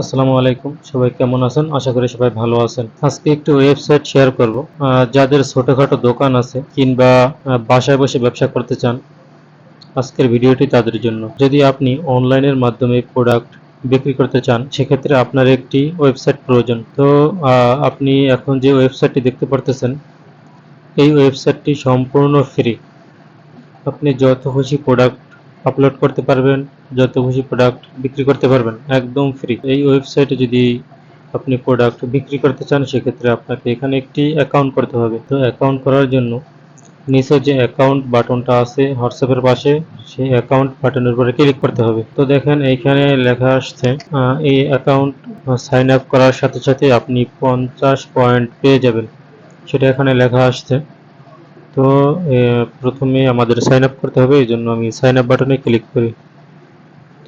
আসসালামু আলাইকুম। সবাই কেমন আছেন? আশা করি সবাই ভালো আছেন। আজকে একটি ওয়েবসাইট শেয়ার করব। যাদের ছোটখাটো দোকান আছে কিংবা বাসায় বসে ব্যবসা করতে চান, আজকের ভিডিওটি তাদের জন্য। যদি আপনি অনলাইনের মাধ্যমে প্রোডাক্ট বিক্রি করতে চান, সেক্ষেত্রে আপনার একটি ওয়েবসাইট প্রয়োজন। তো আপনি এখন যে ওয়েবসাইটটি দেখতে পারতেছেন, এই ওয়েবসাইটটি সম্পূর্ণ ফ্রি আপনি যত খুশি প্রোডাক্ট আপলোড করতে পারবেন যত খুশি প্রোডাক্ট বিক্রি করতে পারবেন, একদম ফ্রি এই ওয়েবসাইটে যদি আপনি প্রোডাক্ট বিক্রি করতে চান, সেক্ষেত্রে আপনাকে এখানে একটি অ্যাকাউন্ট করতে হবে। তো অ্যাকাউন্ট করার জন্য নিচে যে অ্যাকাউন্ট বাটনটা আছে হোয়াটসঅ্যাপের পাশে সেই অ্যাকাউন্ট বাটনের উপরে ক্লিক করতে হবে। তো দেখেন, এইখানে লেখা আসছে এই অ্যাকাউন্ট সাইন আপ করার সাথে সাথে আপনি পঞ্চাশ পয়েন্ট পেয়ে যাবেন। সেটা এখানে লেখা আসছে। তো প্রথমে আমাদের সাইন আপ করতে হবে, এই জন্য আমি সাইন আপ বাটনে ক্লিক করি।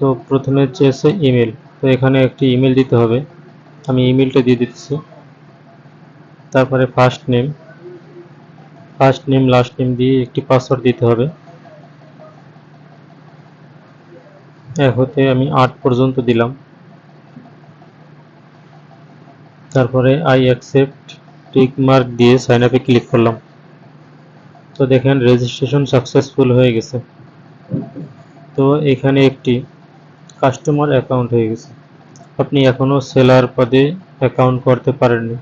তো প্রথমে চেয়েছে ইমেল তো এখানে একটি ইমেল দিতে হবে। আমি ইমেলটা দিয়ে দিচ্ছি তারপরে first name first name last name দিয়ে একটি পাসওয়ার্ড দিতে হবে। এক হতে আমি আট পর্যন্ত দিলাম। তারপরে আই অ্যাকসেপ্ট টিক মার্ক দিয়ে সাইন আপে ক্লিক করলাম। তো দেখেন রেজিস্ট্রেশন সাকসেসফুল হয়ে গেছে। তো এখানে একটি কাস্টমার অ্যাকাউন্ট হয়ে গেছে। আপনি এখনও সেলার পদে অ্যাকাউন্ট করতে পারেননি।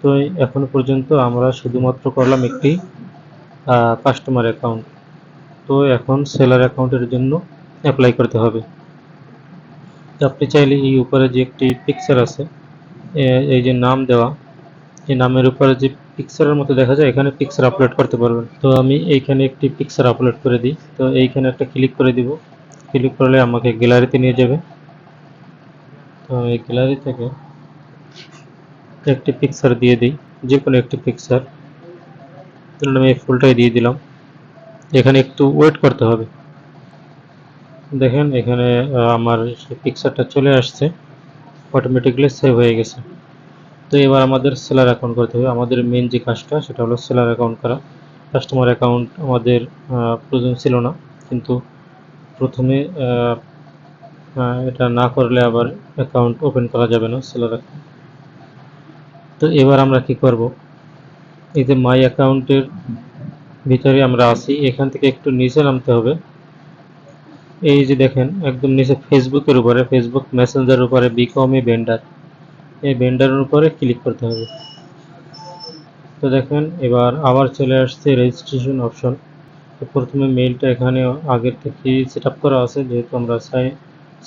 তো এখনও পর্যন্ত আমরা শুধুমাত্র করলাম একটি কাস্টমার অ্যাকাউন্ট তো এখন সেলার অ্যাকাউন্টের জন্য অ্যাপ্লাই করতে হবে। আপনি চাইলে এই উপরে যে একটি পিকচার আছে এই যে নাম দেওয়া, এই নামের উপরে যে পিকচারের মতো দেখা যায়, এখানে পিকচার আপলোড করতে পারবেন। তো আমি এইখানে একটি পিকচার আপলোড করে দিই। তো এইখানে একটা ক্লিক করে দিব। ক্লিক করলে আমাকে গ্যালারিতে নিয়ে যাবে। তো এই গ্যালারি থেকে একটি পিকচার দিয়ে দিই যে কোনো একটি পিকচার ধরুন আমি ফুলটাই দিয়ে দিলাম। এখানে একটু ওয়েট করতে হবে। দেখেন, এখানে আমার পিকচারটা চলে আসছে। অটোমেটিকলি সেভ হয়ে গেছে। তো এবার আমাদের সেলার অ্যাকাউন্ট করতে হবে। আমাদের মেন যে কাজটা, সেটা হলো সেলার অ্যাকাউন্ট করা। কাস্টমার অ্যাকাউন্ট আমাদের প্রয়োজন ছিল না। কিন্তু প্রথমে এটা না করলে আবার অ্যাকাউন্ট ওপেন করা যাবে না সেলার তো এবার আমরা কি করব? এই যে মাই অ্যাকাউন্টের ভিতরে আমরা আছি, এখান থেকে একটু নিচে নামতে হবে। এই যে দেখেন, একদম নিচে ফেসবুকের উপরে, ফেসবুক মেসেঞ্জারের উপরে বিকম এ ভেন্ডার এই ভেন্ডারের উপরে ক্লিক করতে হবে। তো দেখেন, এবার আবার চলে আসছে রেজিস্ট্রেশন অপশন তো প্রথমে মেইলটা এখানে আগের থেকে সেট আপ করা আছে, যেহেতু আমরা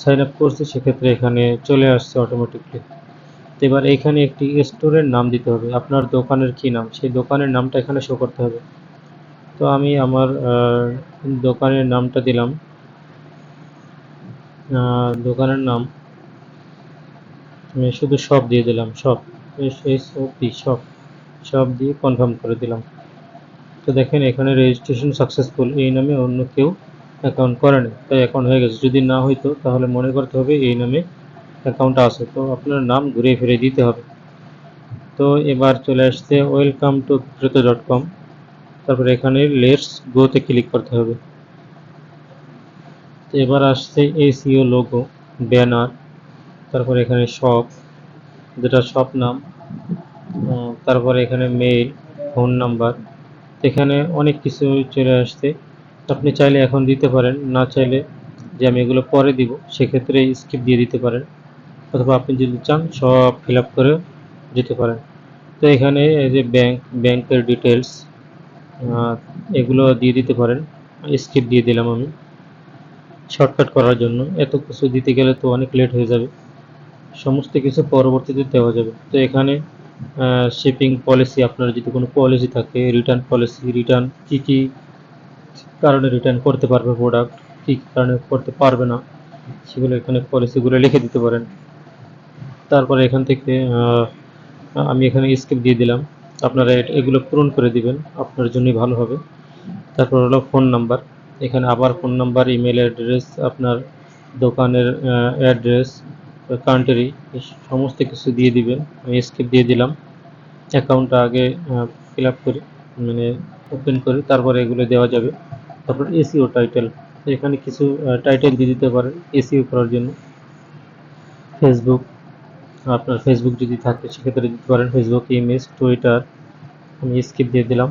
সাইন আপ করছি, সেক্ষেত্রে এখানে চলে আসছে অটোমেটিকলি তো এবার এখানে একটি স্টোরের নাম দিতে হবে। আপনার দোকানের কি নাম? সেই দোকানের নামটা এখানে শো করতে হবে। তো আমি আমার দোকানের নামটা দিলাম। দোকানের নাম। আমি শুধু সব দিয়ে দিলাম সব এস এস ও পি সব সব দিয়ে কনফার্ম করে দিলাম। তো দেখেন, এখানে রেজিস্ট্রেশন সাকসেসফুল এই নামে অন্য কেউ অ্যাকাউন্ট করেনি, তাই অ্যাকাউন্ট হয়ে গেছে। যদি না হইতো, তাহলে মনে করতে হবে এই নামে অ্যাকাউন্ট আছে। তো আপনার নাম ঘুরিয়ে ফিরে দিতে হবে। তো এবার চলে আসছে welcome to Bikreta dot com তারপরে এখানে লেটস গোতে ক্লিক করতে হবে। তো এবার আসছে এসিও লোগো ব্যানার তারপরে এখানে শপ যেটা শপ নাম। তারপরে এখানে মেইল ফোন নাম্বার এখানে অনেক কিছু চলে আসছে। আপনি চাইলে এখন দিতে পারেন, না চাইলে যে আমি এগুলো পরে দিব, সেক্ষেত্রে স্কিপ দিয়ে দিতে পারেন। অথবা আপনি যদি চান, সব ফিল আপ করে দিতে পারেন। তো এখানে এই যে ব্যাংক ব্যাংকের ডিটেলস এগুলো দিয়ে দিতে পারেন। স্কিপ দিয়ে দিলাম আমি। শর্টকাট করার জন্য। এত কিছু দিতে গেলে তো অনেক লেট হয়ে যাবে। সমস্ত কিছু পরবর্তীতে দেওয়া যাবে। তো এখানে শিপিং পলিসি আপনার যদি কোনো পলিসি থাকে রিটার্ন পলিসি রিটার্ন কী কী কারণে রিটার্ন করতে পারবে প্রোডাক্ট কী কী কারণে করতে পারবে না, সেগুলো এখানে পলিসিগুলো লিখে দিতে পারেন। তারপরে এখান থেকে আমি এখানে স্কিপ দিয়ে দিলাম। আপনারা এগুলো পূরণ করে দিবেন, আপনার জন্যই ভালো হবে। তারপর হলো ফোন নাম্বার এখানে আবার ফোন নাম্বার ইমেল অ্যাড্রেস আপনার দোকানের অ্যাড্রেস কান্ট্রি সমস্ত কিছু দিয়ে দিবেন। আমি স্কিপ দিয়ে দিলাম। অ্যাকাউন্টটা আগে ফিল আপ করি মানে ওপেন করি, তারপরে এগুলো দেওয়া যাবে। তারপর এসিও টাইটেল এখানে কিছু টাইটেল দিয়ে দিতে পারেন এসিও করার জন্য। ফেসবুক আপনার ফেসবুক যদি থাকে, সেক্ষেত্রে দিতে পারেন ফেসবুক ইমেজ টুইটার আমি স্কিপ দিয়ে দিলাম।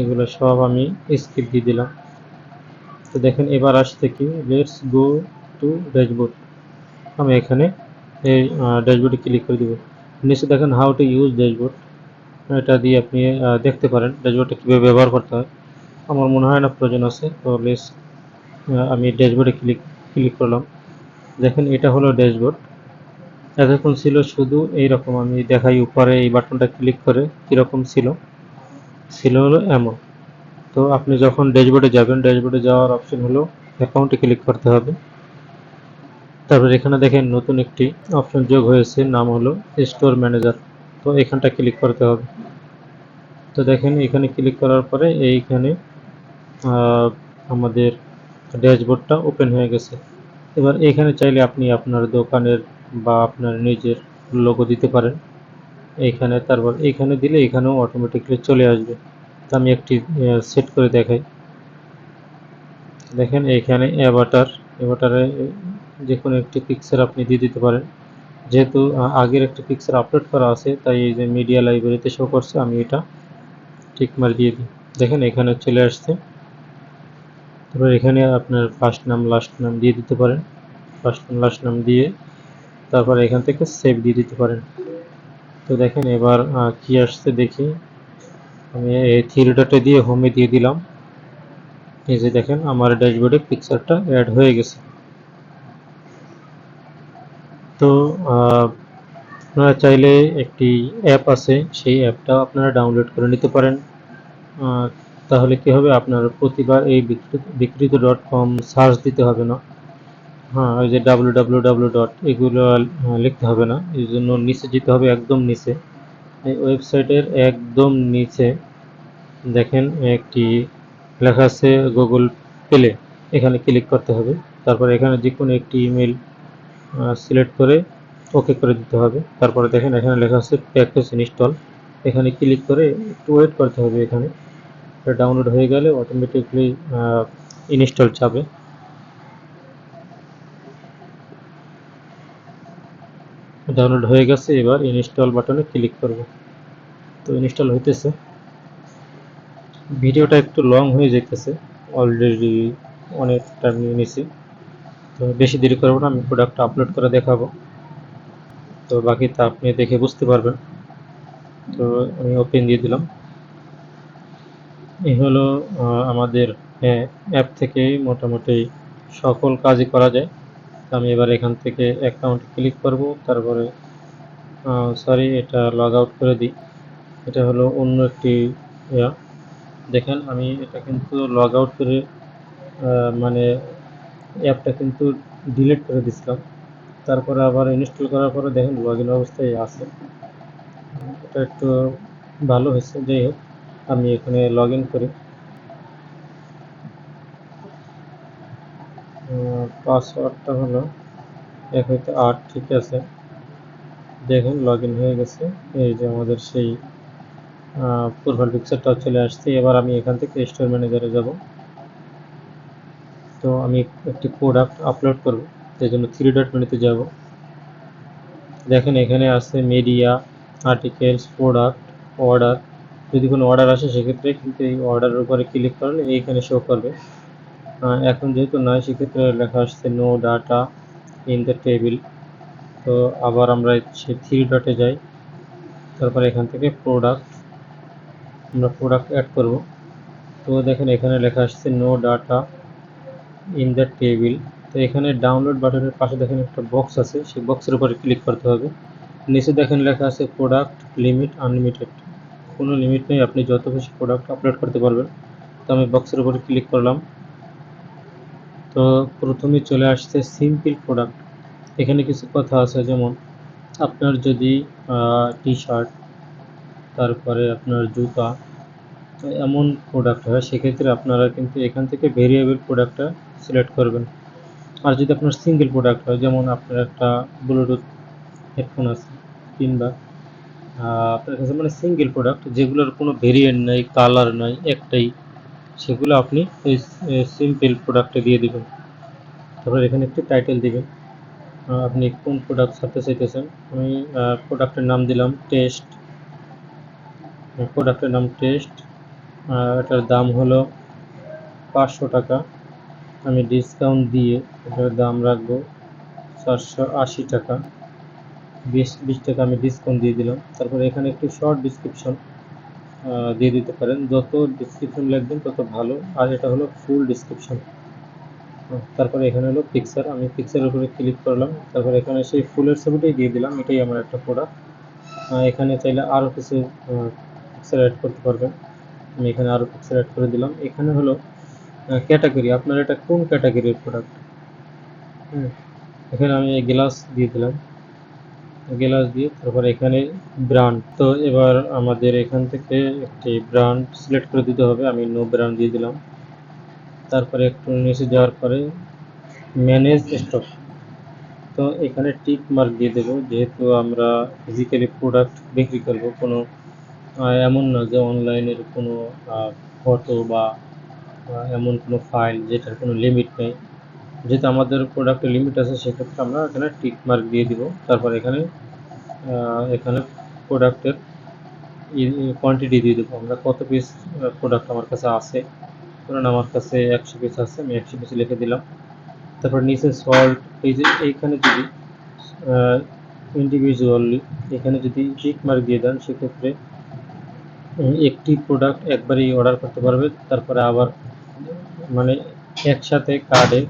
এগুলো সব আমি স্কিপ দিয়ে দিলাম। তো দেখেন, এবার আসছে কি? লেটস গো টু ড্যাশবোর্ড আমি এখানে এই ড্যাশবোর্ডে ক্লিক করে দিব। নিচে দেখেন হাউ টু ইউজ ড্যাশবোর্ড এটা দিয়ে আপনি দেখতে পারেন ড্যাশবোর্ডটা কীভাবে ব্যবহার করতে হয়। আমার মনে হয় না প্রয়োজন আছে, তো লেস আমি ড্যাশবোর্ডে ক্লিক ক্লিক করলাম। দেখেন এটা হলো ড্যাশবোর্ড এতক্ষণ ছিল শুধু এই রকম আমি দেখাই উপরে এই বাটনটা ক্লিক করে কীরকম ছিল। ছিল হলো এমন। তো আপনি যখন ড্যাশবোর্ডে যাবেন ড্যাশবোর্ডে যাওয়ার অপশন হলো অ্যাকাউন্টে ক্লিক করতে হবে। তারপর এখানে দেখেন নতুন একটি অপশন যোগ হয়েছে, নাম হলো স্টোর ম্যানেজার তো এখানটা ক্লিক করতে হবে। তো দেখেন এখানে ক্লিক করার পরে এইখানে আমাদের ড্যাশবোর্ডটা ওপেন হয়ে গেছে। এবার এখানে চাইলে আপনি আপনার দোকানের বা আপনার নিজের লোগো দিতে পারেন। এইখানে তারপর এইখানে দিলে এখানেও অটোমেটিকলি চলে আসবে। তো আমি একটি সেট করে দেখাই। দেখেন এইখানে অ্যাভাটার অ্যাভাটারে যে কোনো একটি পিকচার আপনি দিয়ে দিতে পারেন। যেহেতু আগের একটি পিকচার আপলোড করা আছে, তাই এই যে মিডিয়া লাইব্রেরিতে শো করছে, আমি এটা টিক মার দিয়ে দিই। দেখেন, এখানে চলে আসছে। তারপর এখানে আপনার ফার্স্ট নাম লাস্ট নাম দিয়ে দিতে পারেন। ফার্স্ট নাম লাস্ট নাম দিয়ে তারপর এখান থেকে সেভ দিয়ে দিতে পারেন। তো দেখেন, এবার কি আসছে দেখি। আমি এই ডটে দিয়ে হোমে দিয়ে দিলাম। এই যে দেখেন, আমার ড্যাশবোর্ডে পিকচারটা অ্যাড হয়ে গেছে। তো আপনারা চাইলে একটি অ্যাপ আছে, সেই অ্যাপটা আপনারা ডাউনলোড করে নিতে পারেন। তাহলে কি হবে? আপনার প্রতিবার এই বিকৃত ডট কম সার্চ দিতে হবে না। হ্যাঁ ওই যে ডাব্লু ডাব্লু ডাব্লু ডট এগুলো লিখতে হবে না। এই জন্য নিচে যেতে হবে একদম নিচে। এই ওয়েবসাইটের একদম নিচে দেখেন একটি লেখা আছে গুগল প্লে এখানে ক্লিক করতে হবে। তারপর এখানে যে কোনো একটি ইমেল সিলেক্ট করে ওকে করে দিতে হবে। তারপরে দেখেন এখানে লেখা আছে প্যাকেজ ইনস্টল এখানে ক্লিক করে একটু ওয়েট করতে হবে এখানে। ডাউনলোড হয়ে গেলে অটোমেটিকলি ইনস্টল চাবে ডাউনলোড হয়ে গেছে, এবার ইনস্টল বাটনে ক্লিক করব। তো ইনস্টল হইতেছে। ভিডিওটা একটু লং হয়ে যেতেছে অলরেডি অনেক টাইম নিয়ে নিছি তো বেশি দেরি করব না, আমি প্রোডাক্টটা আপলোড করে দেখাবো। তো বাকিটা আপনি দেখে বুঝতে পারবেন। তো আমি ওপেন দিয়ে দিলাম। এই হলো আমাদের অ্যাপ থেকে মোটামুটি সকল কাজই করা যায়। তো আমি এবার এখান থেকে অ্যাকাউন্ট ক্লিক করব, তারপরে সরি এটা লগ আউট করে দিই। এটা হলো অন্য একটি দেখেন, আমি এটা কিন্তু লগ আউট করে মানে অ্যাপটা কিন্তু ডিলিট করে দিছিলাম। তারপরে আবার ইনস্টল করার পরে দেখেন লগ ইন অবস্থায় আছে। এটা একটু ভালো হয়েছে, যাই হোক, আমি এখানে লগ ইন করি পাসওয়ার্ডটা হলো এক হয়তো আট, ঠিক আছে। দেখেন লগ হয়ে গেছে। এই যে আমাদের সেই প্রোফাইল পিকচারটা চলে আসছে। এবার আমি এখান থেকে স্টোর ম্যানেজারে যাব। তো আমি একটি প্রোডাক্ট আপলোড করব। সেই জন্য থ্রি ডট মেনুতে যাব। দেখেন এখানে আছে মিডিয়া আর্টিকেলস প্রোডাক্ট অর্ডার যদি কোনো অর্ডার আসে, সেক্ষেত্রে কিন্তু এই অর্ডারের উপরে ক্লিক করলে এইখানে শো করবে। এখন যেহেতু নয়, সেক্ষেত্রে লেখা আসছে no data in the table তো আবার আমরা সেই থ্রি ডটে যাই। তারপরে এখান থেকে প্রোডাক্ট আমরা প্রোডাক্ট অ্যাড করব। তো দেখেন এখানে লেখা আসছে no data in the table তো এখানে ডাউনলোড বাটনের পাশে দেখেন একটা বক্স আছে, সেই বক্সের উপরে ক্লিক করতে হবে। নিচে দেখেন লেখা আছে প্রোডাক্ট লিমিট আনলিমিটেড কোনো লিমিট নেই, আপনি যত বেশি প্রোডাক্ট আপলোড করতে পারবেন। তো আমি বক্সের উপরে ক্লিক করলাম। তো প্রথমে চলে আসছে সিম্পল প্রোডাক্ট এখানে কিছু কথা আছে, যেমন আপনার যদি টি শার্ট তারপরে আপনার জুতা এমন প্রোডাক্ট হয়, সেক্ষেত্রে আপনারা কিন্তু এখান থেকে ভেরিয়েবল প্রোডাক্টটা সিলেক্ট করবেন। আর যদি আপনার সিঙ্গেল প্রোডাক্ট হয়, যেমন আপনার একটা ব্লুটুথ হেডফোন আছে কিংবা আপনার কাছে মানে সিঙ্গেল প্রোডাক্ট যেগুলোর কোনো ভেরিয়েন্ট নাই কালার নাই, একটাই, সেগুলো আপনি এই সিম্পল প্রোডাক্টে দিয়ে দিবেন। তারপর এখানে একটি টাইটেল দিবেন। আপনি কোন প্রোডাক্ট ছাড়তে চাইতেছেন, আমি প্রোডাক্টের নাম দিলাম টেস্ট প্রোডাক্টের নাম টেস্ট এটার দাম হলো পাঁচশো টাকা। আমি ডিসকাউন্ট দিয়ে এটার দাম রাখব চারশো আশি টাকা। বিশ বিশ টাকা আমি ডিসকাউন্ট দিয়ে দিলাম। তারপরে এখানে একটু শর্ট ডিসক্রিপশন দিয়ে দিতে পারেন। যত ডিসক্রিপশন লিখবেন তত ভালো। আর এটা হলো ফুল ডিসক্রিপশন তারপরে এখানে হলো পিকচার আমি পিকচারের উপরে ক্লিক করলাম। তারপরে এখানে সেই ফুলের ছবিটাই দিয়ে দিলাম। এটাই আমার একটা প্রোডাক্ট এখানে চাইলে আরও কিছু পিকচার অ্যাড করতে পারবেন। আমি এখানে আরও পিকচার অ্যাড করে দিলাম। এখানে হলো ক্যাটাগরি আপনার এটা কোন ক্যাটাগরির প্রোডাক্ট হুম, এখানে আমি গ্লাস দিয়ে দিলাম। গ্লাস দিয়ে তারপর এখানে ব্র্যান্ড তো এবার আমাদের এখান থেকে একটি ব্র্যান্ড সিলেক্ট করে দিতে হবে, আমি নো ব্র্যান্ড দিয়ে দিলাম। তারপরে একটু নিচে যাওয়ার পরে ম্যানেজ স্টক তো এখানে টিক মার্ক দিয়ে দেবো, যেহেতু আমরা ফিজিক্যালি প্রোডাক্ট বিক্রি করব, কোনো এমন না যে অনলাইনের কোনো ফটো বা এমন কোনো ফাইল যেটার কোনো লিমিট নেই। যেহেতু আমাদের প্রোডাক্টের লিমিট আছে, সেক্ষেত্রে আমরা এখানে টিক মার্ক দিয়ে দিব। তারপর এখানে এখানে প্রোডাক্টের কোয়ান্টিটি দিয়ে দেবো। আমরা কত পিস প্রোডাক্ট আমার কাছে আছে? ধরুন আমার কাছে একশো পিস আছে, আমি একশো পিস লিখে দিলাম। তারপর নিচে সল্ট এই যে এইখানে যদি ইন্ডিভিজুয়ালি এখানে যদি টিক মার্ক দিয়ে দেন, সেক্ষেত্রে একটি প্রোডাক্ট একবারই অর্ডার করতে পারবে। তারপরে আবার মানে একসাথে কার্ডে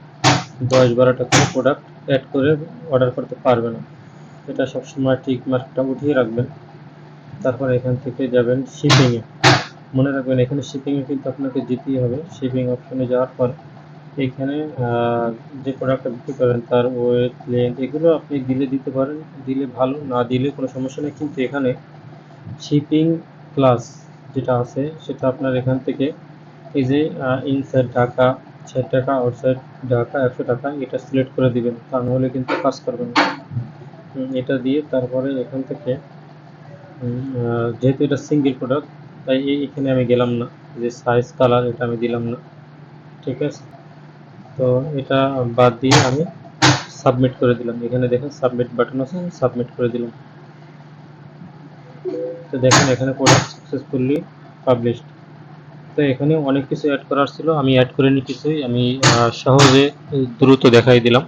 দশ বারোটা করে প্রোডাক্ট অ্যাড করে অর্ডার করতে পারবে না এটা সবসময় ঠিক মার্কটা উঠিয়ে রাখবেন। তারপর এখান থেকে যাবেন শিপিংয়ে মনে রাখবেন, এখানে শিপিংয়ে কিন্তু আপনাকে যেতেই হবে। শিপিং অপশনে যাওয়ার পর এখানে যে প্রোডাক্টটা বিক্রি করেন তার ওয়েট লেন্থ এগুলো আপনি দিলে দিতে পারেন, দিলে ভালো, না দিলে কোনো সমস্যা নেই। কিন্তু এখানে শিপিং ক্লাস যেটা আছে, সেটা আপনার এখান থেকে এই যে ইনসাইড ঢাকা ষাট টাকা আউটসাইড ঢাকা একশো টাকা এটা সিলেক্ট করে দিবেন। তা নাহলে কিন্তু কাজ করবে না। এটা দিয়ে তারপরে এখান থেকে যেহেতু এটা সিঙ্গেল প্রোডাক্ট তাই এখানে আমি গেলাম না। যে সাইজ কালার এটা আমি দিলাম না। ঠিক আছে? তো এটা বাদ দিয়ে আমি সাবমিট করে দিলাম। এখানে দেখেন সাবমিট বাটন আছে সাবমিট করে দিলাম। তো দেখেন এখানে প্রোডাক্ট সাকসেসফুলি পাবলিশড তো এখানে অনেক কিছু অ্যাড করার ছিল। আমি অ্যাড করে নি কিছুই। আমি সহজে দ্রুত দেখাই দিলাম।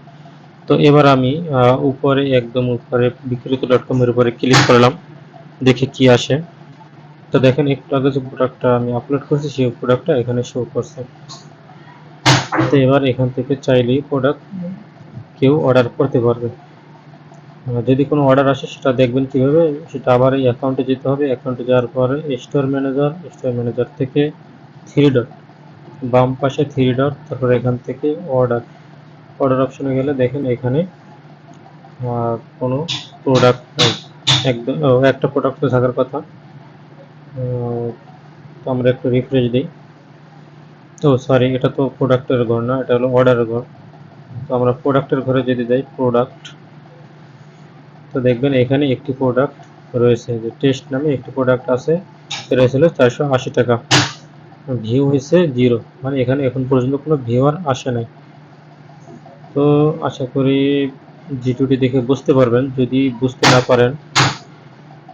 তো এবার আমি উপরে, একদম উপরে, বিক্রিত ডট কমের উপরে ক্লিক করলাম। দেখি কি আসে। তো দেখেন একটু আগে যে প্রোডাক্টটা আমি আপলোড করছি, সেই প্রোডাক্টটা এখানে শো করছে। তো এবার এখান থেকে চাইলেই প্রোডাক্ট কেউ অর্ডার করতে পারবে। যদি কোনো অর্ডার আসে, সেটা দেখবেন কীভাবে? সেটা আবার এই অ্যাকাউন্টে যেতে হবে। অ্যাকাউন্টে যাওয়ার পরে স্টোর ম্যানেজার স্টোর ম্যানেজার থেকে থ্রি ডট বাম পাশে থ্রি ডট তারপর এখান থেকে অর্ডার অর্ডার অপশনে গেলে দেখেন এখানে কোনো প্রোডাক্ট নেই। একদম একটা প্রোডাক্ট থাকার কথা। তো আমরা একটু রিফ্রেশ দিই। তো সরি এটা তো প্রোডাক্টের ঘর না, এটা হলো অর্ডারের ঘর। তো আমরা প্রোডাক্টের ঘরে যদি যাই প্রোডাক্ট তো দেখবেন এখানে একটি প্রোডাক্ট রয়েছে। যে টেস্ট নামে একটি প্রোডাক্ট আছে ছিল চারশো আশি টাকা। ভিউ হয়েছে জিরো মানে এখানে এখন পর্যন্ত কোনো ভিউয়ার আসে নাই। তো আশা করি জিটুটি দেখে বুঝতে পারবেন। যদি বুঝতে না পারেন,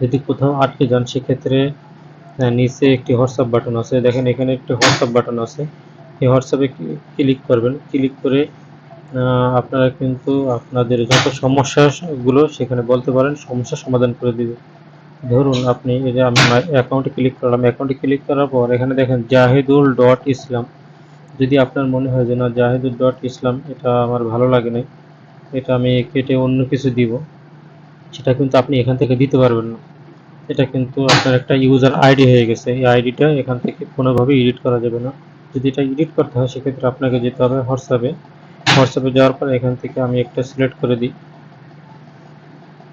যদি কোথাও আটকে যান, সেক্ষেত্রে নিচে একটি হোয়াটসঅ্যাপ বাটন আছে। দেখেন এখানে একটি হোয়াটসঅ্যাপ বাটন আছে। এই হোয়াটসঅ্যাপে ক্লিক করবেন। ক্লিক করে আপনারা কিন্তু আপনাদের যত সমস্যাগুলো সেখানে বলতে পারেন সমস্যা সমাধান করে দিবে। ধরুন আপনি এই যে আমি অ্যাকাউন্টে ক্লিক করলাম অ্যাকাউন্টে ক্লিক করার পর এখানে দেখেন জাহিদুল ডট ইসলাম যদি আপনার মনে হয় যে না জাহিদুল ডট ইসলাম এটা আমার ভালো লাগে না এটা আমি কেটে অন্য কিছু দিব, সেটা কিন্তু আপনি এখান থেকে দিতে পারবেন না। এটা কিন্তু আপনার একটা ইউজার আইডি হয়ে গেছে, এই আইডিটা এখান থেকে কোনোভাবে এডিট করা যাবে না। যদি এটা এডিট করতে হয়, সেক্ষেত্রে আপনাকে যেতে হবে হোয়াটসঅ্যাপে। হোয়াটসঅ্যাপে যাওয়ার পর এখান থেকে আমি একটা সিলেক্ট করে দিই।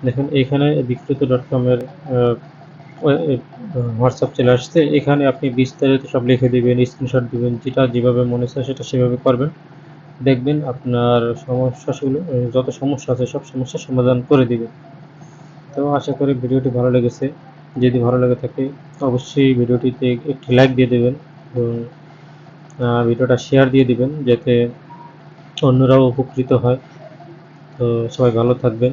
দেখেন এখানে বিক্রিত ডট কমের হোয়াটসঅ্যাপ চলে আসছে। এখানে আপনি বিস্তারিত সব লিখে দিবেন স্ক্রিনশট দিবেন, যেটা যেভাবে মনে চায় সেটা সেভাবে করবেন। দেখবেন আপনার সমস্যাগুলো যত সমস্যা আছে সব সমস্যার সমাধান করে দিবে। তো আশা করি ভিডিওটি ভালো লেগেছে। যদি ভালো লেগে থাকে, অবশ্যই ভিডিওটিতে একটি লাইক দিয়ে দেবেন এবং ভিডিওটা শেয়ার দিয়ে দিবেন, যাতে অন্যরাও উপকৃত হয়। তো সবাই ভালো থাকবেন।